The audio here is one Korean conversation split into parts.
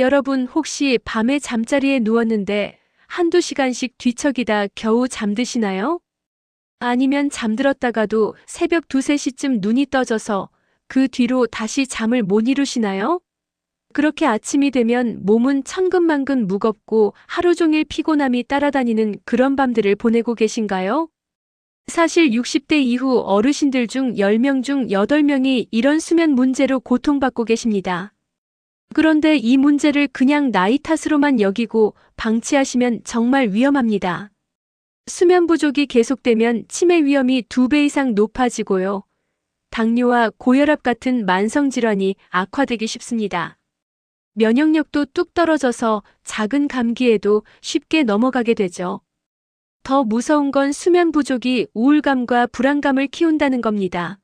여러분 혹시 밤에 잠자리에 누웠는데 한두 시간씩 뒤척이다 겨우 잠드시나요? 아니면 잠들었다가도 새벽 두세 시쯤 눈이 떠져서 그 뒤로 다시 잠을 못 이루시나요? 그렇게 아침이 되면 몸은 천근만근 무겁고 하루 종일 피곤함이 따라다니는 그런 밤들을 보내고 계신가요? 사실 60대 이후 어르신들 중 10명 중 8명이 이런 수면 문제로 고통받고 계십니다. 그런데 이 문제를 그냥 나이 탓으로만 여기고 방치하시면 정말 위험합니다. 수면 부족이 계속되면 치매 위험이 2배 이상 높아지고요. 당뇨와 고혈압 같은 만성 질환이 악화되기 쉽습니다. 면역력도 뚝 떨어져서 작은 감기에도 쉽게 넘어가게 되죠. 더 무서운 건 수면 부족이 우울감과 불안감을 키운다는 겁니다.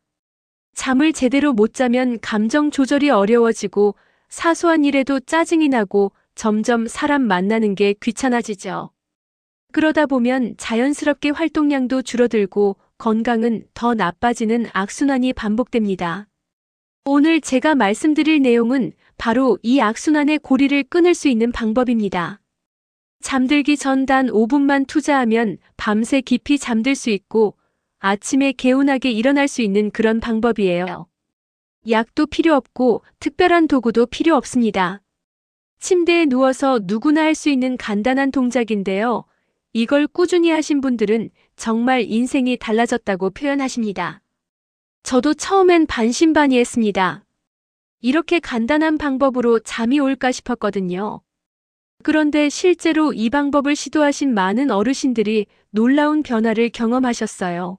잠을 제대로 못 자면 감정 조절이 어려워지고 사소한 일에도 짜증이 나고 점점 사람 만나는 게 귀찮아지죠. 그러다 보면 자연스럽게 활동량도 줄어들고 건강은 더 나빠지는 악순환이 반복됩니다. 오늘 제가 말씀드릴 내용은 바로 이 악순환의 고리를 끊을 수 있는 방법입니다. 잠들기 전 단 5분만 투자하면 밤새 깊이 잠들 수 있고 아침에 개운하게 일어날 수 있는 그런 방법이에요. 약도 필요 없고 특별한 도구도 필요 없습니다. 침대에 누워서 누구나 할 수 있는 간단한 동작인데요. 이걸 꾸준히 하신 분들은 정말 인생이 달라졌다고 표현하십니다. 저도 처음엔 반신반의했습니다. 이렇게 간단한 방법으로 잠이 올까 싶었거든요. 그런데 실제로 이 방법을 시도하신 많은 어르신들이 놀라운 변화를 경험하셨어요.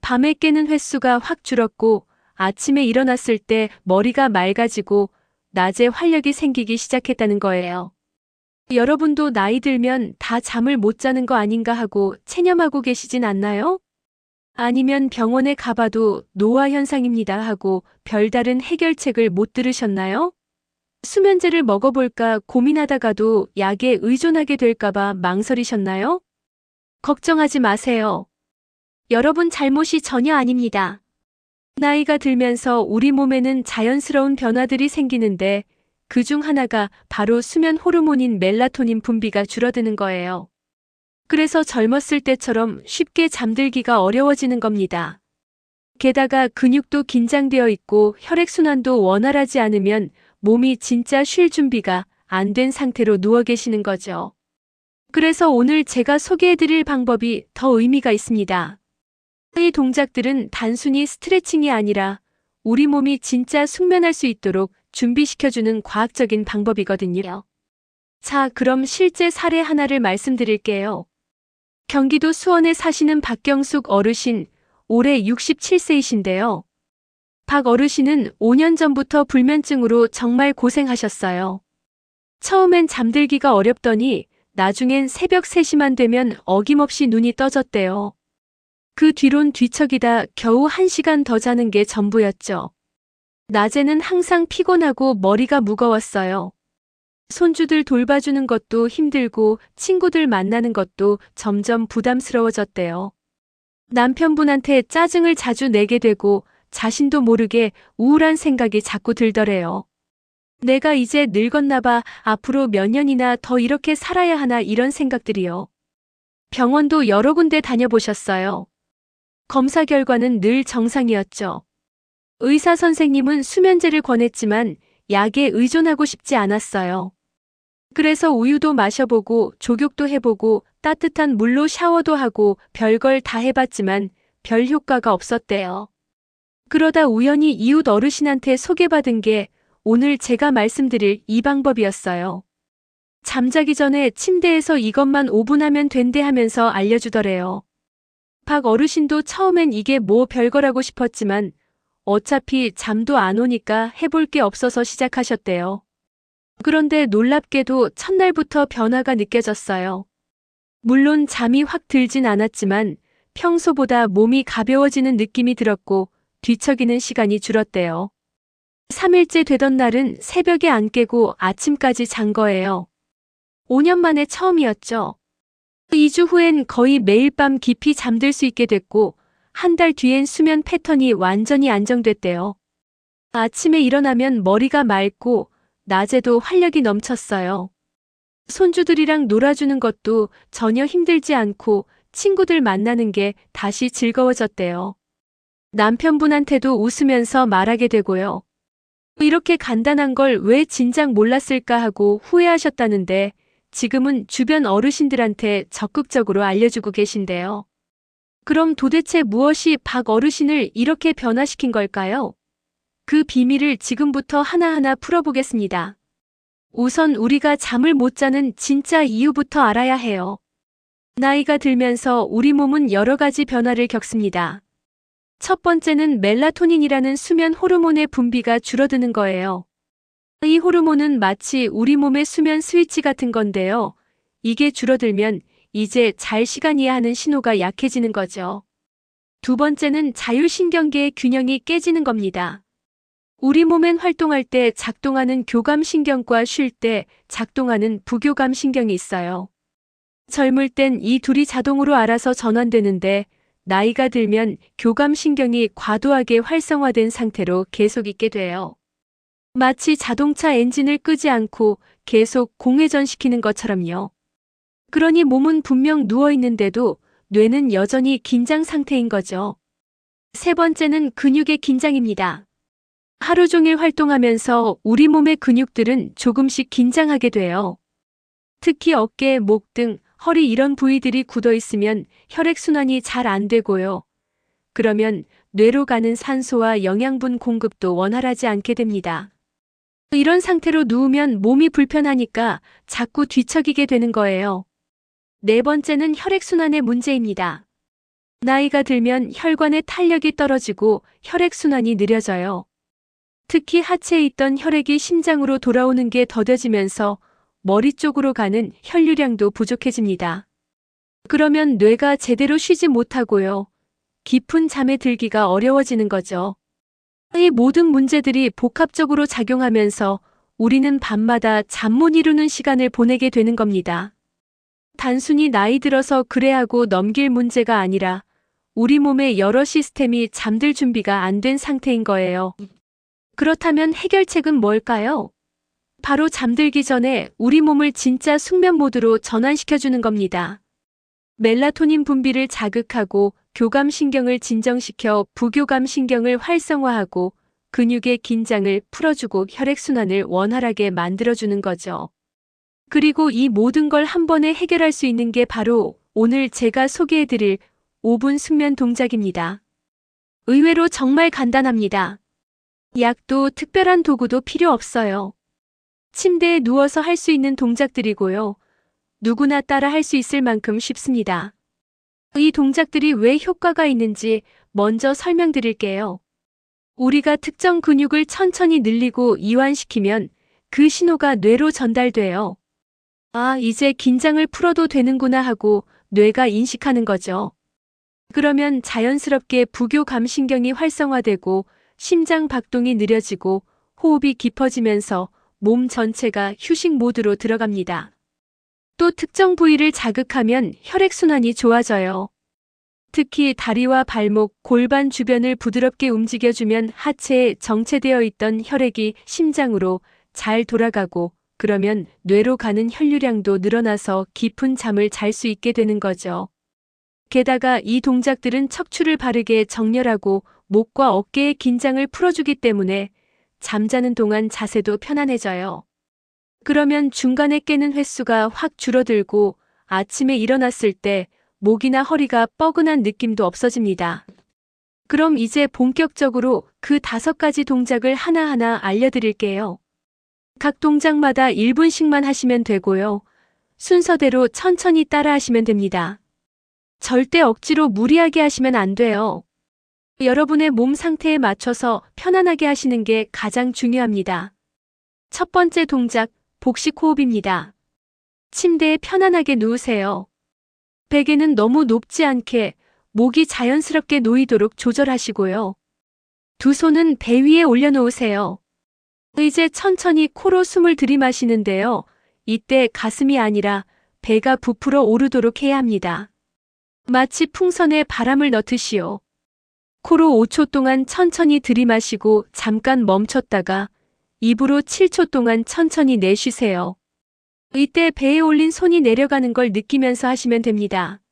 밤에 깨는 횟수가 확 줄었고 아침에 일어났을 때 머리가 맑아지고 낮에 활력이 생기기 시작했다는 거예요. 여러분도 나이 들면 다 잠을 못 자는 거 아닌가 하고 체념하고 계시진 않나요? 아니면 병원에 가봐도 노화 현상입니다 하고 별다른 해결책을 못 들으셨나요? 수면제를 먹어볼까 고민하다가도 약에 의존하게 될까봐 망설이셨나요? 걱정하지 마세요. 여러분 잘못이 전혀 아닙니다. 나이가 들면서 우리 몸에는 자연스러운 변화들이 생기는데 그 중 하나가 바로 수면 호르몬인 멜라토닌 분비가 줄어드는 거예요. 그래서 젊었을 때처럼 쉽게 잠들기가 어려워지는 겁니다. 게다가 근육도 긴장되어 있고 혈액순환도 원활하지 않으면 몸이 진짜 쉴 준비가 안 된 상태로 누워 계시는 거죠. 그래서 오늘 제가 소개해드릴 방법이 더 의미가 있습니다. 이 동작들은 단순히 스트레칭이 아니라 우리 몸이 진짜 숙면할 수 있도록 준비시켜주는 과학적인 방법이거든요. 자, 그럼 실제 사례 하나를 말씀드릴게요. 경기도 수원에 사시는 박경숙 어르신, 올해 67세이신데요. 박 어르신은 5년 전부터 불면증으로 정말 고생하셨어요. 처음엔 잠들기가 어렵더니 나중엔 새벽 3시만 되면 어김없이 눈이 떠졌대요. 그 뒤론 뒤척이다 겨우 1시간 더 자는 게 전부였죠. 낮에는 항상 피곤하고 머리가 무거웠어요. 손주들 돌봐주는 것도 힘들고 친구들 만나는 것도 점점 부담스러워졌대요. 남편분한테 짜증을 자주 내게 되고 자신도 모르게 우울한 생각이 자꾸 들더래요. 내가 이제 늙었나 봐 앞으로 몇 년이나 더 이렇게 살아야 하나 이런 생각들이요. 병원도 여러 군데 다녀보셨어요. 검사 결과는 늘 정상이었죠. 의사 선생님은 수면제를 권했지만 약에 의존하고 싶지 않았어요. 그래서 우유도 마셔보고 족욕도 해보고 따뜻한 물로 샤워도 하고 별걸 다 해봤지만 별 효과가 없었대요. 그러다 우연히 이웃 어르신한테 소개받은 게 오늘 제가 말씀드릴 이 방법이었어요. 잠자기 전에 침대에서 이것만 5분 하면 된대 하면서 알려주더래요. 박 어르신도 처음엔 이게 뭐 별거라고 싶었지만 어차피 잠도 안 오니까 해볼 게 없어서 시작하셨대요. 그런데 놀랍게도 첫날부터 변화가 느껴졌어요. 물론 잠이 확 들진 않았지만 평소보다 몸이 가벼워지는 느낌이 들었고 뒤척이는 시간이 줄었대요. 3일째 되던 날은 새벽에 안 깨고 아침까지 잔 거예요. 5년 만에 처음이었죠. 2주 후엔 거의 매일 밤 깊이 잠들 수 있게 됐고 한 달 뒤엔 수면 패턴이 완전히 안정됐대요. 아침에 일어나면 머리가 맑고 낮에도 활력이 넘쳤어요. 손주들이랑 놀아주는 것도 전혀 힘들지 않고 친구들 만나는 게 다시 즐거워졌대요. 남편분한테도 웃으면서 말하게 되고요. 이렇게 간단한 걸 왜 진작 몰랐을까 하고 후회하셨다는데 지금은 주변 어르신들한테 적극적으로 알려주고 계신데요. 그럼 도대체 무엇이 박 어르신을 이렇게 변화시킨 걸까요? 그 비밀을 지금부터 하나하나 풀어보겠습니다. 우선 우리가 잠을 못 자는 진짜 이유부터 알아야 해요. 나이가 들면서 우리 몸은 여러 가지 변화를 겪습니다. 첫 번째는 멜라토닌이라는 수면 호르몬의 분비가 줄어드는 거예요. 이 호르몬은 마치 우리 몸의 수면 스위치 같은 건데요. 이게 줄어들면 이제 잘 시간이야 하는 신호가 약해지는 거죠. 두 번째는 자율신경계의 균형이 깨지는 겁니다. 우리 몸엔 활동할 때 작동하는 교감신경과 쉴 때 작동하는 부교감신경이 있어요. 젊을 땐 이 둘이 자동으로 알아서 전환되는데 나이가 들면 교감신경이 과도하게 활성화된 상태로 계속 있게 돼요. 마치 자동차 엔진을 끄지 않고 계속 공회전시키는 것처럼요. 그러니 몸은 분명 누워 있는데도 뇌는 여전히 긴장 상태인 거죠. 세 번째는 근육의 긴장입니다. 하루 종일 활동하면서 우리 몸의 근육들은 조금씩 긴장하게 돼요. 특히 어깨, 목 등 허리 이런 부위들이 굳어 있으면 혈액순환이 잘 안 되고요. 그러면 뇌로 가는 산소와 영양분 공급도 원활하지 않게 됩니다. 이런 상태로 누우면 몸이 불편하니까 자꾸 뒤척이게 되는 거예요. 네 번째는 혈액순환의 문제입니다. 나이가 들면 혈관의 탄력이 떨어지고 혈액순환이 느려져요. 특히 하체에 있던 혈액이 심장으로 돌아오는 게 더뎌지면서 머리 쪽으로 가는 혈류량도 부족해집니다. 그러면 뇌가 제대로 쉬지 못하고요. 깊은 잠에 들기가 어려워지는 거죠. 이 모든 문제들이 복합적으로 작용하면서 우리는 밤마다 잠 못 이루는 시간을 보내게 되는 겁니다. 단순히 나이 들어서 그래 하고 넘길 문제가 아니라 우리 몸의 여러 시스템이 잠들 준비가 안 된 상태인 거예요. 그렇다면 해결책은 뭘까요? 바로 잠들기 전에 우리 몸을 진짜 숙면 모드로 전환시켜주는 겁니다. 멜라토닌 분비를 자극하고 교감신경을 진정시켜 부교감신경을 활성화하고 근육의 긴장을 풀어주고 혈액순환을 원활하게 만들어주는 거죠. 그리고 이 모든 걸 한 번에 해결할 수 있는 게 바로 오늘 제가 소개해드릴 5분 숙면 동작입니다. 의외로 정말 간단합니다. 약도 특별한 도구도 필요 없어요. 침대에 누워서 할 수 있는 동작들이고요. 누구나 따라 할 수 있을 만큼 쉽습니다. 이 동작들이 왜 효과가 있는지 먼저 설명드릴게요. 우리가 특정 근육을 천천히 늘리고 이완시키면 그 신호가 뇌로 전달돼요. 아, 이제 긴장을 풀어도 되는구나 하고 뇌가 인식하는 거죠. 그러면 자연스럽게 부교감신경이 활성화되고 심장 박동이 느려지고 호흡이 깊어지면서 몸 전체가 휴식 모드로 들어갑니다. 또 특정 부위를 자극하면 혈액순환이 좋아져요. 특히 다리와 발목, 골반 주변을 부드럽게 움직여주면 하체에 정체되어 있던 혈액이 심장으로 잘 돌아가고 그러면 뇌로 가는 혈류량도 늘어나서 깊은 잠을 잘 수 있게 되는 거죠. 게다가 이 동작들은 척추를 바르게 정렬하고 목과 어깨의 긴장을 풀어주기 때문에 잠자는 동안 자세도 편안해져요. 그러면 중간에 깨는 횟수가 확 줄어들고 아침에 일어났을 때 목이나 허리가 뻐근한 느낌도 없어집니다. 그럼 이제 본격적으로 그 다섯 가지 동작을 하나하나 알려드릴게요. 각 동작마다 1분씩만 하시면 되고요. 순서대로 천천히 따라 하시면 됩니다. 절대 억지로 무리하게 하시면 안 돼요. 여러분의 몸 상태에 맞춰서 편안하게 하시는 게 가장 중요합니다. 첫 번째 동작, 복식 호흡입니다. 침대에 편안하게 누우세요. 베개는 너무 높지 않게 목이 자연스럽게 놓이도록 조절하시고요. 두 손은 배 위에 올려놓으세요. 이제 천천히 코로 숨을 들이마시는데요. 이때 가슴이 아니라 배가 부풀어 오르도록 해야 합니다. 마치 풍선에 바람을 넣듯이요. 코로 5초 동안 천천히 들이마시고 잠깐 멈췄다가 입으로 7초 동안 천천히 내쉬세요. 이때 배에 올린 손이 내려가는 걸 느끼면서 하시면 됩니다.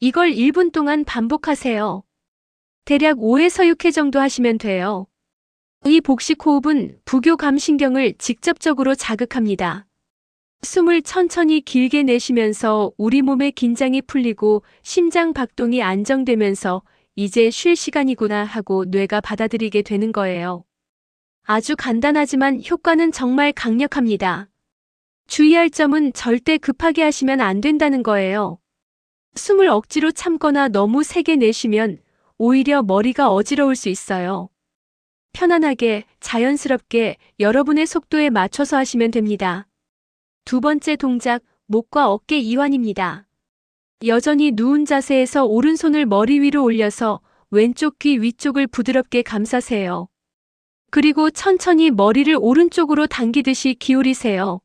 이걸 1분 동안 반복하세요. 대략 5에서 6회 정도 하시면 돼요. 이 복식 호흡은 부교감신경을 직접적으로 자극합니다. 숨을 천천히 길게 내쉬면서 우리 몸의 긴장이 풀리고 심장 박동이 안정되면서 이제 쉴 시간이구나 하고 뇌가 받아들이게 되는 거예요. 아주 간단하지만 효과는 정말 강력합니다. 주의할 점은 절대 급하게 하시면 안 된다는 거예요. 숨을 억지로 참거나 너무 세게 내쉬면 오히려 머리가 어지러울 수 있어요. 편안하게, 자연스럽게 여러분의 속도에 맞춰서 하시면 됩니다. 두 번째 동작, 목과 어깨 이완입니다. 여전히 누운 자세에서 오른손을 머리 위로 올려서 왼쪽 귀 위쪽을 부드럽게 감싸세요. 그리고 천천히 머리를 오른쪽으로 당기듯이 기울이세요.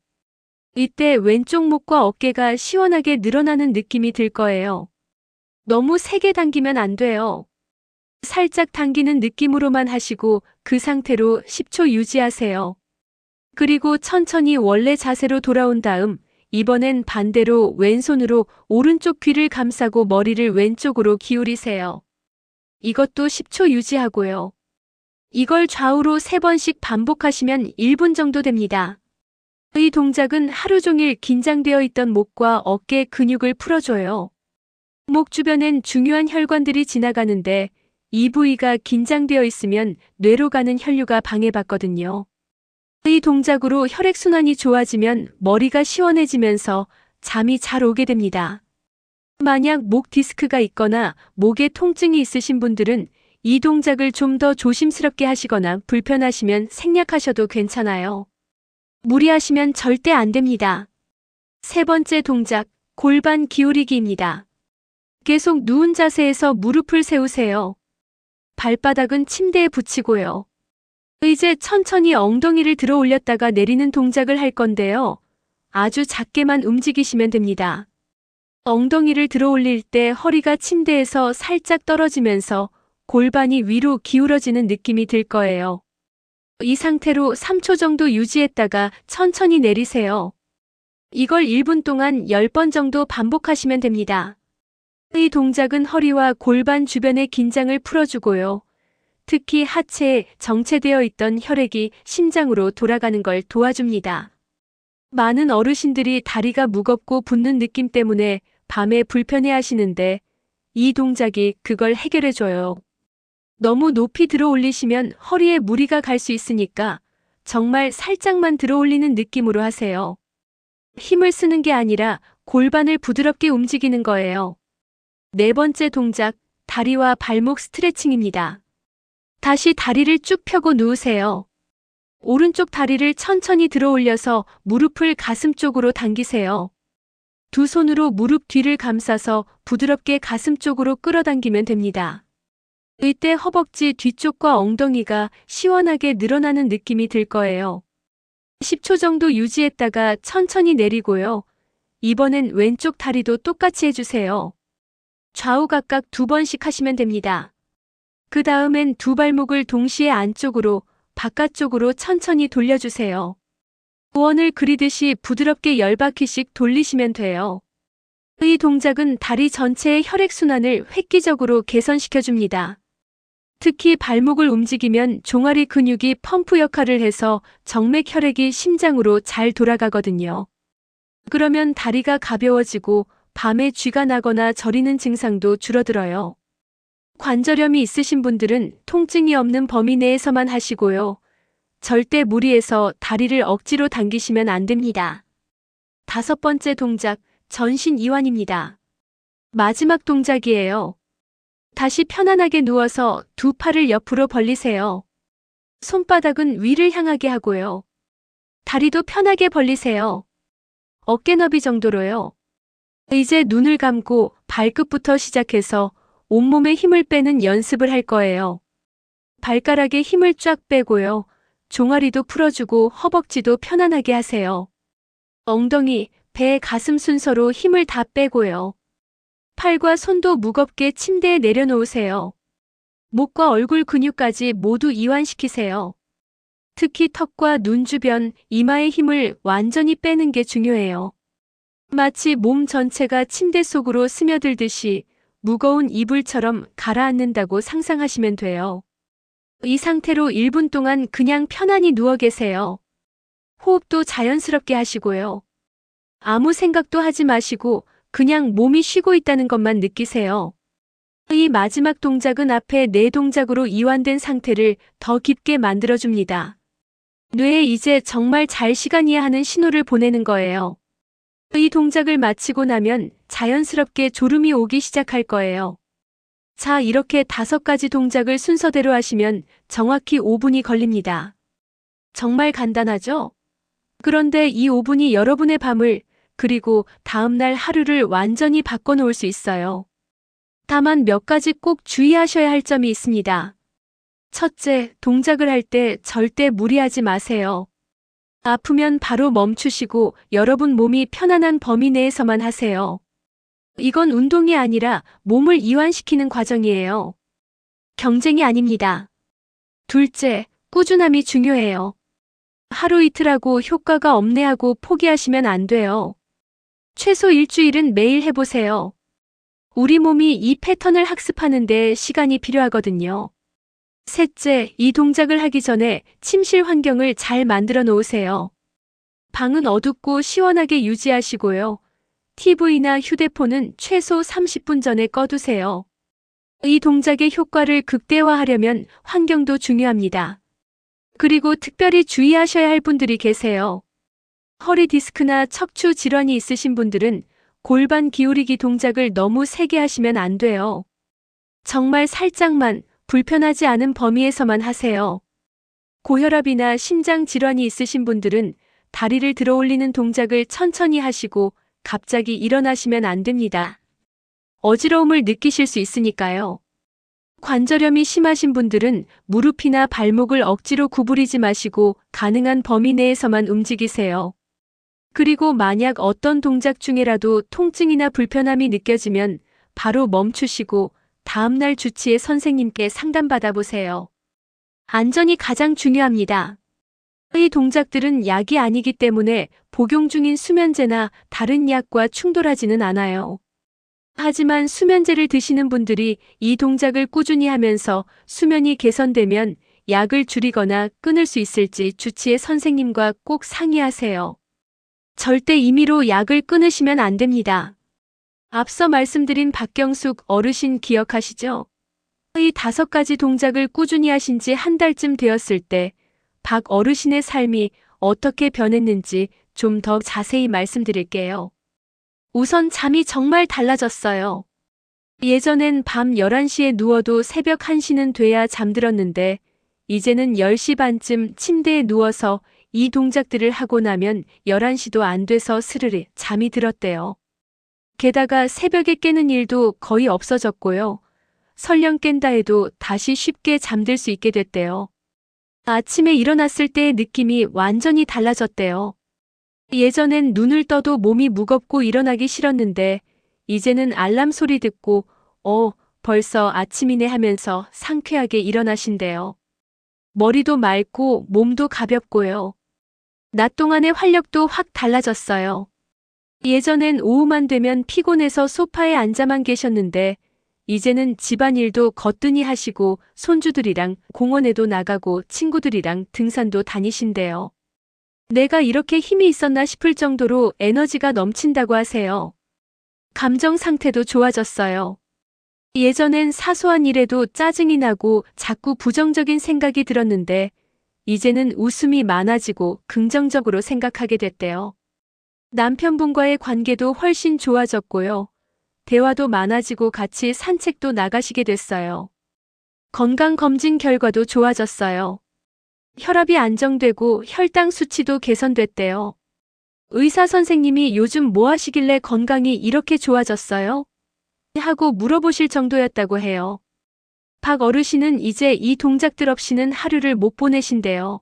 이때 왼쪽 목과 어깨가 시원하게 늘어나는 느낌이 들 거예요. 너무 세게 당기면 안 돼요. 살짝 당기는 느낌으로만 하시고 그 상태로 10초 유지하세요. 그리고 천천히 원래 자세로 돌아온 다음 이번엔 반대로 왼손으로 오른쪽 귀를 감싸고 머리를 왼쪽으로 기울이세요. 이것도 10초 유지하고요. 이걸 좌우로 3번씩 반복하시면 1분 정도 됩니다. 이 동작은 하루 종일 긴장되어 있던 목과 어깨 근육을 풀어줘요. 목 주변엔 중요한 혈관들이 지나가는데 이 부위가 긴장되어 있으면 뇌로 가는 혈류가 방해받거든요. 이 동작으로 혈액순환이 좋아지면 머리가 시원해지면서 잠이 잘 오게 됩니다. 만약 목 디스크가 있거나 목에 통증이 있으신 분들은 이 동작을 좀 더 조심스럽게 하시거나 불편하시면 생략하셔도 괜찮아요. 무리하시면 절대 안 됩니다. 세 번째 동작, 골반 기울이기입니다. 계속 누운 자세에서 무릎을 세우세요. 발바닥은 침대에 붙이고요. 이제 천천히 엉덩이를 들어 올렸다가 내리는 동작을 할 건데요. 아주 작게만 움직이시면 됩니다. 엉덩이를 들어 올릴 때 허리가 침대에서 살짝 떨어지면서 골반이 위로 기울어지는 느낌이 들 거예요. 이 상태로 3초 정도 유지했다가 천천히 내리세요. 이걸 1분 동안 10번 정도 반복하시면 됩니다. 이 동작은 허리와 골반 주변의 긴장을 풀어주고요. 특히 하체에 정체되어 있던 혈액이 심장으로 돌아가는 걸 도와줍니다. 많은 어르신들이 다리가 무겁고 붓는 느낌 때문에 밤에 불편해 하시는데 이 동작이 그걸 해결해줘요. 너무 높이 들어 올리시면 허리에 무리가 갈 수 있으니까 정말 살짝만 들어 올리는 느낌으로 하세요. 힘을 쓰는 게 아니라 골반을 부드럽게 움직이는 거예요. 네 번째 동작, 다리와 발목 스트레칭입니다. 다시 다리를 쭉 펴고 누우세요. 오른쪽 다리를 천천히 들어 올려서 무릎을 가슴 쪽으로 당기세요. 두 손으로 무릎 뒤를 감싸서 부드럽게 가슴 쪽으로 끌어당기면 됩니다. 이때 허벅지 뒤쪽과 엉덩이가 시원하게 늘어나는 느낌이 들 거예요. 10초 정도 유지했다가 천천히 내리고요. 이번엔 왼쪽 다리도 똑같이 해주세요. 좌우 각각 두 번씩 하시면 됩니다. 그 다음엔 두 발목을 동시에 안쪽으로, 바깥쪽으로 천천히 돌려주세요. 원을 그리듯이 부드럽게 열바퀴씩 돌리시면 돼요. 이 동작은 다리 전체의 혈액순환을 획기적으로 개선시켜줍니다. 특히 발목을 움직이면 종아리 근육이 펌프 역할을 해서 정맥 혈액이 심장으로 잘 돌아가거든요. 그러면 다리가 가벼워지고 밤에 쥐가 나거나 저리는 증상도 줄어들어요. 관절염이 있으신 분들은 통증이 없는 범위 내에서만 하시고요. 절대 무리해서 다리를 억지로 당기시면 안 됩니다. 다섯 번째 동작, 전신 이완입니다. 마지막 동작이에요. 다시 편안하게 누워서 두 팔을 옆으로 벌리세요. 손바닥은 위를 향하게 하고요. 다리도 편하게 벌리세요. 어깨 너비 정도로요. 이제 눈을 감고 발끝부터 시작해서 온몸에 힘을 빼는 연습을 할 거예요. 발가락에 힘을 쫙 빼고요. 종아리도 풀어주고 허벅지도 편안하게 하세요. 엉덩이, 배, 가슴 순서로 힘을 다 빼고요. 팔과 손도 무겁게 침대에 내려놓으세요. 목과 얼굴 근육까지 모두 이완시키세요. 특히 턱과 눈 주변, 이마의 힘을 완전히 빼는 게 중요해요. 마치 몸 전체가 침대 속으로 스며들듯이 무거운 이불처럼 가라앉는다고 상상하시면 돼요. 이 상태로 1분 동안 그냥 편안히 누워 계세요. 호흡도 자연스럽게 하시고요. 아무 생각도 하지 마시고 그냥 몸이 쉬고 있다는 것만 느끼세요. 이 마지막 동작은 앞에 네 동작으로 이완된 상태를 더 깊게 만들어줍니다. 뇌에 이제 정말 잘 시간이야 하는 신호를 보내는 거예요. 이 동작을 마치고 나면 자연스럽게 졸음이 오기 시작할 거예요. 자, 이렇게 다섯 가지 동작을 순서대로 하시면 정확히 5분이 걸립니다. 정말 간단하죠? 그런데 이 5분이 여러분의 밤을 그리고 다음날 하루를 완전히 바꿔놓을 수 있어요. 다만 몇 가지 꼭 주의하셔야 할 점이 있습니다. 첫째, 동작을 할 때 절대 무리하지 마세요. 아프면 바로 멈추시고 여러분 몸이 편안한 범위 내에서만 하세요. 이건 운동이 아니라 몸을 이완시키는 과정이에요. 경쟁이 아닙니다. 둘째, 꾸준함이 중요해요. 하루 이틀 하고 효과가 없네 하고 포기하시면 안 돼요. 최소 일주일은 매일 해보세요. 우리 몸이 이 패턴을 학습하는데 시간이 필요하거든요. 셋째, 이 동작을 하기 전에 침실 환경을 잘 만들어 놓으세요. 방은 어둡고 시원하게 유지하시고요. TV나 휴대폰은 최소 30분 전에 꺼두세요. 이 동작의 효과를 극대화하려면 환경도 중요합니다. 그리고 특별히 주의하셔야 할 분들이 계세요. 허리 디스크나 척추 질환이 있으신 분들은 골반 기울이기 동작을 너무 세게 하시면 안 돼요. 정말 살짝만 불편하지 않은 범위에서만 하세요. 고혈압이나 심장 질환이 있으신 분들은 다리를 들어 올리는 동작을 천천히 하시고 갑자기 일어나시면 안 됩니다. 어지러움을 느끼실 수 있으니까요. 관절염이 심하신 분들은 무릎이나 발목을 억지로 구부리지 마시고 가능한 범위 내에서만 움직이세요. 그리고 만약 어떤 동작 중에라도 통증이나 불편함이 느껴지면 바로 멈추시고 다음날 주치의 선생님께 상담받아 보세요. 안전이 가장 중요합니다. 이 동작들은 약이 아니기 때문에 복용 중인 수면제나 다른 약과 충돌하지는 않아요. 하지만 수면제를 드시는 분들이 이 동작을 꾸준히 하면서 수면이 개선되면 약을 줄이거나 끊을 수 있을지 주치의 선생님과 꼭 상의하세요. 절대 임의로 약을 끊으시면 안 됩니다. 앞서 말씀드린 박경숙 어르신 기억하시죠? 이 다섯 가지 동작을 꾸준히 하신 지 한 달쯤 되었을 때 박 어르신의 삶이 어떻게 변했는지 좀 더 자세히 말씀드릴게요. 우선 잠이 정말 달라졌어요. 예전엔 밤 11시에 누워도 새벽 1시는 돼야 잠들었는데 이제는 10시 반쯤 침대에 누워서 이 동작들을 하고 나면 11시도 안 돼서 스르르 잠이 들었대요. 게다가 새벽에 깨는 일도 거의 없어졌고요. 설령 깬다 해도 다시 쉽게 잠들 수 있게 됐대요. 아침에 일어났을 때의 느낌이 완전히 달라졌대요. 예전엔 눈을 떠도 몸이 무겁고 일어나기 싫었는데 이제는 알람 소리 듣고 어, 벌써 아침이네 하면서 상쾌하게 일어나신대요. 머리도 맑고 몸도 가볍고요. 낮 동안의 활력도 확 달라졌어요. 예전엔 오후만 되면 피곤해서 소파에 앉아만 계셨는데 이제는 집안일도 거뜬히 하시고 손주들이랑 공원에도 나가고 친구들이랑 등산도 다니신대요. 내가 이렇게 힘이 있었나 싶을 정도로 에너지가 넘친다고 하세요. 감정 상태도 좋아졌어요. 예전엔 사소한 일에도 짜증이 나고 자꾸 부정적인 생각이 들었는데 이제는 웃음이 많아지고 긍정적으로 생각하게 됐대요. 남편분과의 관계도 훨씬 좋아졌고요. 대화도 많아지고 같이 산책도 나가시게 됐어요. 건강검진 결과도 좋아졌어요. 혈압이 안정되고 혈당 수치도 개선됐대요. 의사 선생님이 요즘 뭐 하시길래 건강이 이렇게 좋아졌어요? 하고 물어보실 정도였다고 해요. 박 어르신은 이제 이 동작들 없이는 하루를 못 보내신대요.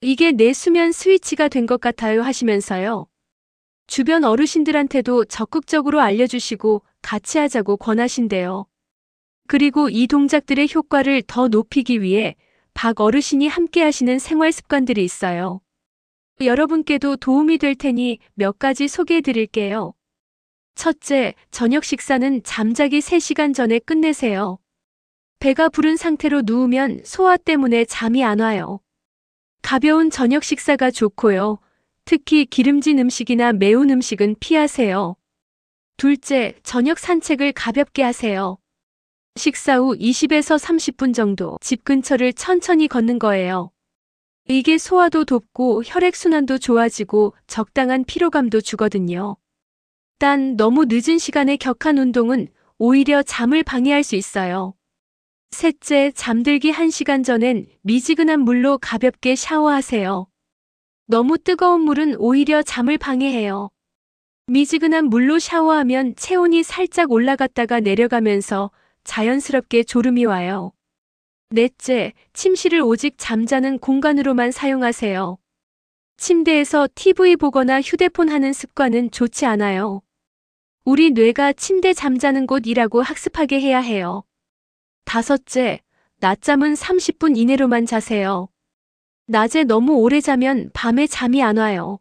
이게 내 수면 스위치가 된 것 같아요 하시면서요. 주변 어르신들한테도 적극적으로 알려주시고 같이 하자고 권하신대요. 그리고 이 동작들의 효과를 더 높이기 위해 박 어르신이 함께 하시는 생활 습관들이 있어요. 여러분께도 도움이 될 테니 몇 가지 소개해 드릴게요. 첫째, 저녁 식사는 잠자기 3시간 전에 끝내세요. 배가 부른 상태로 누우면 소화 때문에 잠이 안 와요. 가벼운 저녁 식사가 좋고요. 특히 기름진 음식이나 매운 음식은 피하세요. 둘째, 저녁 산책을 가볍게 하세요. 식사 후 20에서 30분 정도 집 근처를 천천히 걷는 거예요. 이게 소화도 돕고 혈액순환도 좋아지고 적당한 피로감도 주거든요. 단 너무 늦은 시간에 격한 운동은 오히려 잠을 방해할 수 있어요. 셋째, 잠들기 1시간 전엔 미지근한 물로 가볍게 샤워하세요. 너무 뜨거운 물은 오히려 잠을 방해해요. 미지근한 물로 샤워하면 체온이 살짝 올라갔다가 내려가면서 자연스럽게 졸음이 와요. 넷째, 침실을 오직 잠자는 공간으로만 사용하세요. 침대에서 TV 보거나 휴대폰 하는 습관은 좋지 않아요. 우리 뇌가 침대 잠자는 곳이라고 학습하게 해야 해요. 다섯째, 낮잠은 30분 이내로만 자세요. 낮에 너무 오래 자면 밤에 잠이 안 와요.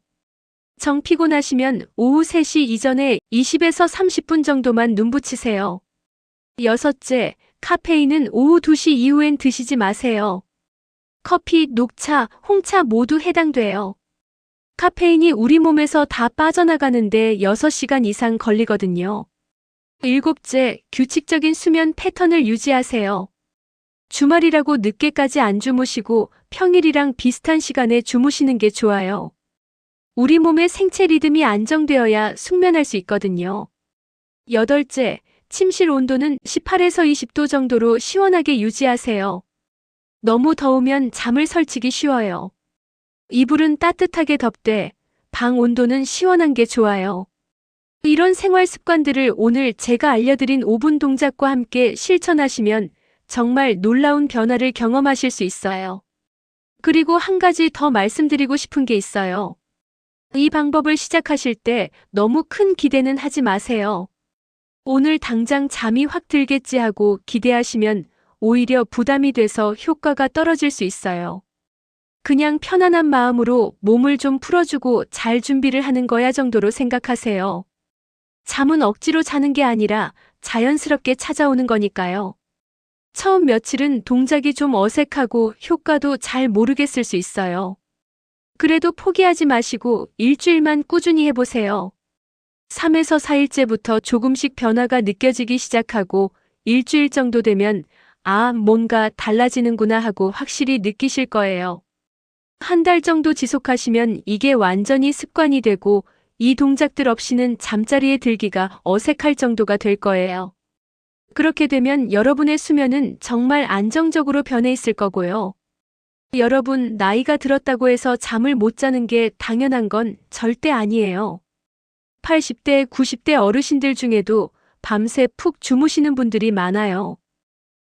정 피곤하시면 오후 3시 이전에 20에서 30분 정도만 눈 붙이세요. 여섯째, 카페인은 오후 2시 이후엔 드시지 마세요. 커피, 녹차, 홍차 모두 해당돼요. 카페인이 우리 몸에서 다 빠져나가는데 6시간 이상 걸리거든요. 일곱째, 규칙적인 수면 패턴을 유지하세요. 주말이라고 늦게까지 안 주무시고 평일이랑 비슷한 시간에 주무시는 게 좋아요. 우리 몸의 생체 리듬이 안정되어야 숙면할 수 있거든요. 여덟째, 침실 온도는 18에서 20도 정도로 시원하게 유지하세요. 너무 더우면 잠을 설치기 쉬워요. 이불은 따뜻하게 덮되 방 온도는 시원한 게 좋아요. 이런 생활 습관들을 오늘 제가 알려드린 5분 동작과 함께 실천하시면 정말 놀라운 변화를 경험하실 수 있어요. 그리고 한 가지 더 말씀드리고 싶은 게 있어요. 이 방법을 시작하실 때 너무 큰 기대는 하지 마세요. 오늘 당장 잠이 확 들겠지 하고 기대하시면 오히려 부담이 돼서 효과가 떨어질 수 있어요. 그냥 편안한 마음으로 몸을 좀 풀어주고 잘 준비를 하는 거야 정도로 생각하세요. 잠은 억지로 자는 게 아니라 자연스럽게 찾아오는 거니까요. 처음 며칠은 동작이 좀 어색하고 효과도 잘 모르겠을 수 있어요. 그래도 포기하지 마시고 일주일만 꾸준히 해보세요. 3에서 4일째부터 조금씩 변화가 느껴지기 시작하고 일주일 정도 되면 아, 뭔가 달라지는구나 하고 확실히 느끼실 거예요. 한 달 정도 지속하시면 이게 완전히 습관이 되고 이 동작들 없이는 잠자리에 들기가 어색할 정도가 될 거예요. 그렇게 되면 여러분의 수면은 정말 안정적으로 변해 있을 거고요. 여러분, 나이가 들었다고 해서 잠을 못 자는 게 당연한 건 절대 아니에요. 80대, 90대 어르신들 중에도 밤새 푹 주무시는 분들이 많아요.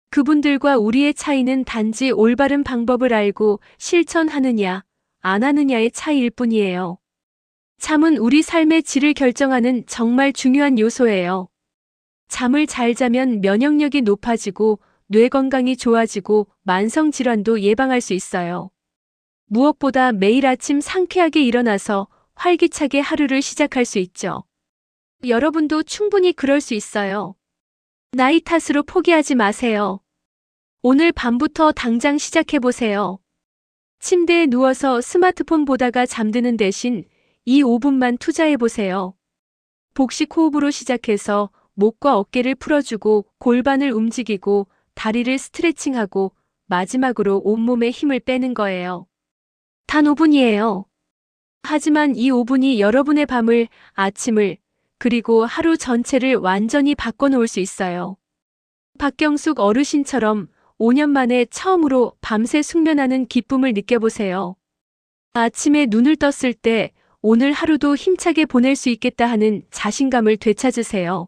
그분들과 우리의 차이는 단지 올바른 방법을 알고 실천하느냐, 안 하느냐의 차이일 뿐이에요. 잠은 우리 삶의 질을 결정하는 정말 중요한 요소예요. 잠을 잘 자면 면역력이 높아지고 뇌 건강이 좋아지고 만성 질환도 예방할 수 있어요. 무엇보다 매일 아침 상쾌하게 일어나서 활기차게 하루를 시작할 수 있죠. 여러분도 충분히 그럴 수 있어요. 나이 탓으로 포기하지 마세요. 오늘 밤부터 당장 시작해보세요. 침대에 누워서 스마트폰 보다가 잠드는 대신 이 5분만 투자해보세요. 복식 호흡으로 시작해서 목과 어깨를 풀어주고 골반을 움직이고 다리를 스트레칭하고 마지막으로 온몸에 힘을 빼는 거예요. 단 5분이에요. 하지만 이 5분이 여러분의 밤을, 아침을, 그리고 하루 전체를 완전히 바꿔놓을 수 있어요. 박경숙 어르신처럼 5년 만에 처음으로 밤새 숙면하는 기쁨을 느껴보세요. 아침에 눈을 떴을 때 오늘 하루도 힘차게 보낼 수 있겠다 하는 자신감을 되찾으세요.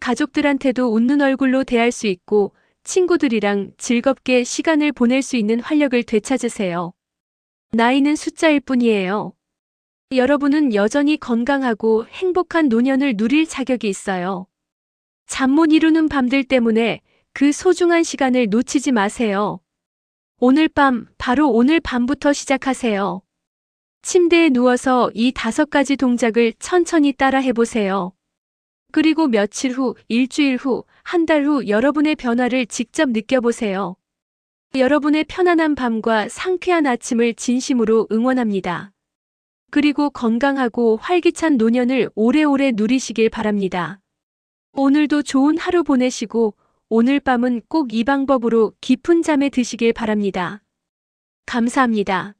가족들한테도 웃는 얼굴로 대할 수 있고 친구들이랑 즐겁게 시간을 보낼 수 있는 활력을 되찾으세요. 나이는 숫자일 뿐이에요. 여러분은 여전히 건강하고 행복한 노년을 누릴 자격이 있어요. 잠 못 이루는 밤들 때문에 그 소중한 시간을 놓치지 마세요. 오늘 밤, 바로 오늘 밤부터 시작하세요. 침대에 누워서 이 다섯 가지 동작을 천천히 따라 해보세요. 그리고 며칠 후, 일주일 후, 한 달 후 여러분의 변화를 직접 느껴보세요. 여러분의 편안한 밤과 상쾌한 아침을 진심으로 응원합니다. 그리고 건강하고 활기찬 노년을 오래오래 누리시길 바랍니다. 오늘도 좋은 하루 보내시고 오늘 밤은 꼭 이 방법으로 깊은 잠에 드시길 바랍니다. 감사합니다.